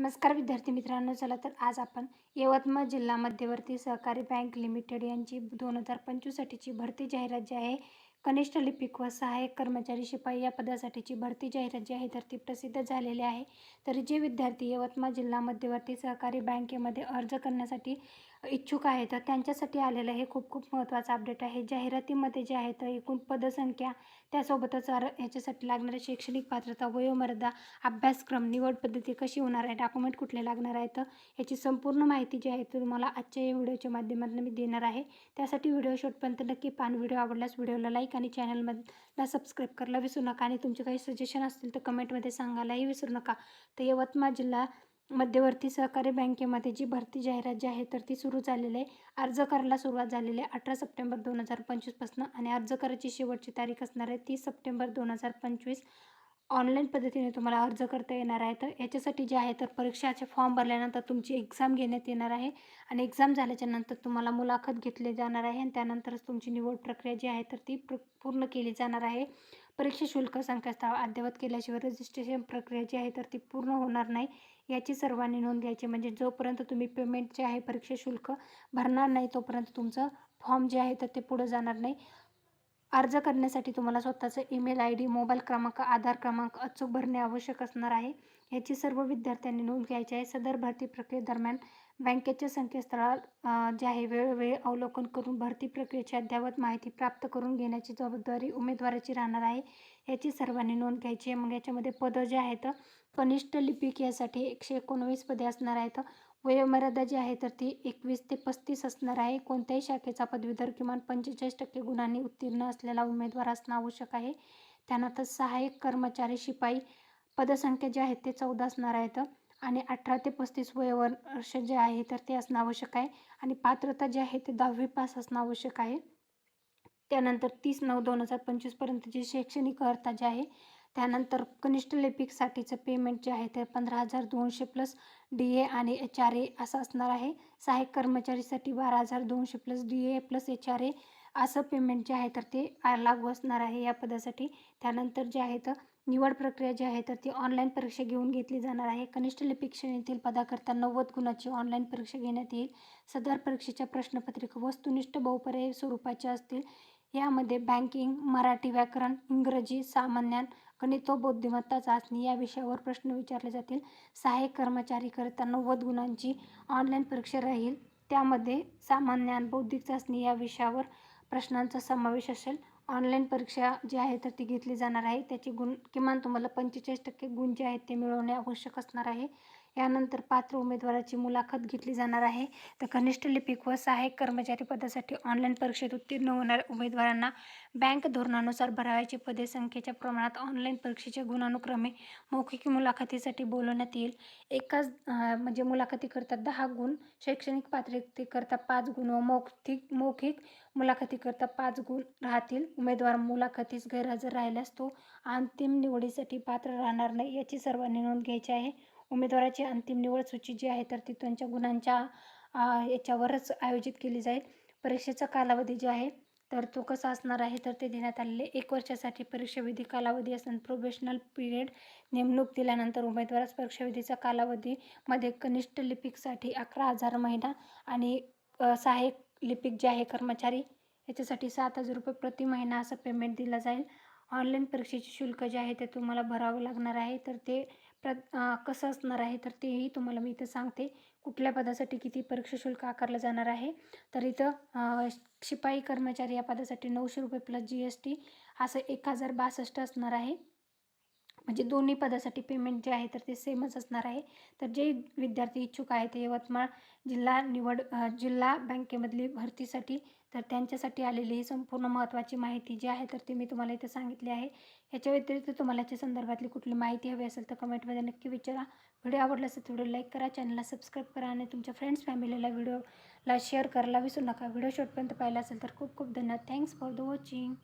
नमस्कार विद्यार्थी मित्रांनो चला तर आज आपण यवतमाळ जिल्हा मध्यवर्ती सहकारी बँक लिमिटेड यांची दोन हजार पंचवीससाठीची भरती जाहिरात जी आहे कनिष्ठ लिपिक व सहाय्यक कर्मचारी शिपाई या पदासाठीची भरती जाहिरात जी आहे तर ती प्रसिद्ध झालेली आहे. तर जे विद्यार्थी यवतमाळ जिल्हा मध्यवर्ती सहकारी बँकेमध्ये अर्ज करण्यासाठी इच्छुक आहेत तर त्यांच्यासाठी आलेलं हे खूप खूप महत्त्वाचं अपडेट आहे. जाहिरातीमध्ये जे आहे तर एकूण पदसंख्या त्यासोबतच अर ह्याच्यासाठी लागणारे शैक्षणिक पात्रता वयोमर्यादा अभ्यासक्रम निवड पद्धती कशी होणार आहे डॉक्युमेंट कुठले लागणार आहे तर याची संपूर्ण माहिती जी आहे ती तुम्हाला आजच्या या व्हिडिओच्या माध्यमातून मी देणार आहे. त्यासाठी व्हिडिओ शेवटपर्यंत नक्की पान व्हिडिओ आवडल्यास व्हिडिओला लाईक आणि चॅनलमधला सबस्क्राईब करायला विसरू नका आणि तुमचे काही सजेशन असतील तर कमेंटमध्ये सांगायलाही विसरू नका. तर यवतमाळ जिल्हा मध्यवर्ती सहकारी बँकेमध्ये जी भरती जाहिरात जी आहे तर ती सुरू झालेली आहे. अर्ज करायला सुरुवात झालेली आहे अठरा सप्टेंबर दोन हजार पंचवीसपासून आणि अर्ज करायची शेवटची तारीख असणार आहे तीस सप्टेंबर दोन हजार पंचवीस. ऑनलाईन पद्धतीने तुम्हाला अर्ज करता येणार आहे. तर याच्यासाठी जे आहे तर परीक्षाचे फॉर्म भरल्यानंतर तुमची एक्झाम घेण्यात येणार आहे आणि एक्झाम झाल्याच्यानंतर तुम्हाला मुलाखत घेतली जाणार आहे आणि त्यानंतरच तुमची निवड प्रक्रिया जी आहे तर ती प्र पूर्ण केली जाणार आहे. परीक्षा शुल्क संकेतस्थळ अद्ययावत केल्याशिवाय रजिस्ट्रेशन प्रक्रिया जी आहे तर ती पूर्ण होणार नाही. याची सर्वांनी नोंद घ्यायची म्हणजे जोपर्यंत तुम्ही पेमेंट जे आहे परीक्षा शुल्क भरणार नाही तोपर्यंत तुमचं फॉर्म जे आहे तर ते पुढं जाणार नाही. अर्ज करण्यासाठी तुम्हाला स्वतःचं ईमेल आय डी मोबाईल क्रमांक आधार क्रमांक अचूक भरणे आवश्यक असणार आहे. याची सर्व विद्यार्थ्यांनी नोंद घ्यायची आहे. सदर भरती प्रक्रियेदरम्यान बँकेच्या संकेतस्थळात जे आहे वेळोवेळी अवलोकन करून भरती प्रक्रियेची अद्ययावत माहिती प्राप्त करून घेण्याची जबाबदारी उमेदवाराची राहणार आहे याची सर्वांनी नोंद घ्यायची आहे. मग याच्यामध्ये पदं जे आहेत कनिष्ठ लिपिक यासाठी एकशे एकोणवीस पदे असणार आहेत. वयोमर्यादा जी आहे तर ती एकवीस ते पस्तीस असणार आहे. कोणत्याही शाखेचा पदवीधर किमान पंचेचाळीस टक्के गुणांनी उत्तीर्ण असलेला उमेदवार असणं आवश्यक आहे. त्यानंतर सहाय्यक कर्मचारी शिपाई पदसंख्या जी आहेत ते चौदा असणार आहेत. आणि अठरा ते पस्तीस वयोवर्ष जे आहे तर ते असणं आवश्यक आहे. आणि पात्रता जी आहे ते दहावी पास असणं आवश्यक आहे. त्यानंतर तीस नऊ दोन हजार पंचवीसपर्यंतची शैक्षणिक अर्हता जी आहे त्यानंतर कनिष्ठ लिपिकसाठीचं पेमेंट जे आहे ते पंधरा हजार दोनशे प्लस डी ए आणि एच आर ए असं असणार आहे. सहाय्यक कर्मचारीसाठी बारा हजार दोनशे plus D A plus H R A असं पेमेंट जे आहे तर ते लागू असणार आहे या पदासाठी. त्यानंतर जे आहे तर निवड प्रक्रिया जी आहे तर ती ऑनलाईन परीक्षा घेऊन घेतली जाणार आहे. कनिष्ठ लिपिक श्रेणीतील पदाकरता नव्वद गुणाची ऑनलाईन परीक्षा घेण्यात येईल. सदर परीक्षेच्या प्रश्नपत्रिका वस्तुनिष्ठ बहुपर्यायी स्वरूपाच्या असतील. यामध्ये बँकिंग मराठी व्याकरण इंग्रजी सामान्यान गणित व बुद्धिमत्ता चाचणी या विषयावर प्रश्न विचारले जातील. सहाय्यक कर्मचारीकरिता नव्वद गुणांची ऑनलाईन परीक्षा राहील. त्यामध्ये सामान्यान बौद्धिक चाचणी या विषयावर प्रश्नांचा समावेश असेल. ऑनलाईन परीक्षा जी आहे तर ती घेतली जाणार आहे. त्याची गुण किमान तुम्हाला पंचेचाळीस टक्के गुण जे आहेत ते मिळवणे आवश्यक असणार आहे. यानंतर पात्र उमेदवाराची मुलाखत घेतली जाणार आहे. तर कनिष्ठ लिपिक व सहाय्यक कर्मचारी पदासाठी ऑनलाईन परीक्षेत उत्तीर्ण होणाऱ्या उमेदवारांना बँक धोरणानुसार भरावायची पदे संख्येच्या प्रमाणात ऑनलाईन परीक्षेच्या गुणानुक्रमे मौखिक मुलाखतीसाठी बोलवण्यात येईल. एकाच म्हणजे मुलाखतीकरता दहा गुण शैक्षणिक पात्रतेकरता पाच गुण व मौखिक मौखिक मुलाखतीकरता पाच गुण राहतील. उमेदवार मुलाखतीस गैरहजर राहिल्यास तो अंतिम निवडीसाठी पात्र राहणार नाही याची सर्वांनी नोंद घ्यायची आहे. उमेदवाराची अंतिम निवड सूची जी आहे तर ती त्यांच्या गुणांच्या याच्यावरच आयोजित केली जाईल. परीक्षेचा कालावधी जे आहे तर तो कसा असणार आहे तर ते देण्यात आलेले एक वर्षासाठी परीक्षाविधी कालावधी असून प्रोबेशनल पिरियड नेमणूक दिल्यानंतर उमेदवारास परीक्षाविधीचा कालावधीमध्ये कनिष्ठ लिपिकसाठी अकरा हजार महिना आणि सहाय्यक लिपिक जे आहे कर्मचारी याच्यासाठी सात हजार रुपये प्रति महिना असं पेमेंट दिलं जाईल. ऑनलाईन परीक्षेचे शुल्क जे आहे ते तुम्हाला भरावं लागणार आहे. तर ते प्र कसं असणार आहे तर तेही तुम्हाला मी इथं सांगते. कुठल्या पदासाठी किती परीक्षा शुल्क आकारलं जाणार आहे? तर इथं शिपाई कर्मचारी या पदासाठी नऊशे रुपये प्लस जी एस टी असं एक हजार बासष्ट असणार आहे. म्हणजे दोन्ही पदासाठी पेमेंट जे आहे तर ते सेमच असणार आहे. तर जे विद्यार्थी इच्छुक आहेत ते यवतमाळ जिल्हा निवड जिल्हा बँकेमधली भरतीसाठी तर त्यांच्यासाठी आलेली ही संपूर्ण महत्त्वाची माहिती जी आहे तर ती मी तुम्हाला इथे सांगितली आहे. याच्या व्यतिरिक्त तुम्हाला याच्या संदर्भातली कुठली माहिती हवी असेल तर कमेंटमध्ये नक्की विचारा. व्हिडिओ आवडला असेल तर व्हिडिओ लाईक करा चॅनलला सबस्क्राईब करा आणि तुमच्या फ्रेंड्स फॅमिलीला व्हिडिओला शेअर करायला विसरू नका. व्हिडिओ शेवटपर्यंत पाहिला असेल तर खूप खूप धन्यवाद. Thanks for the watching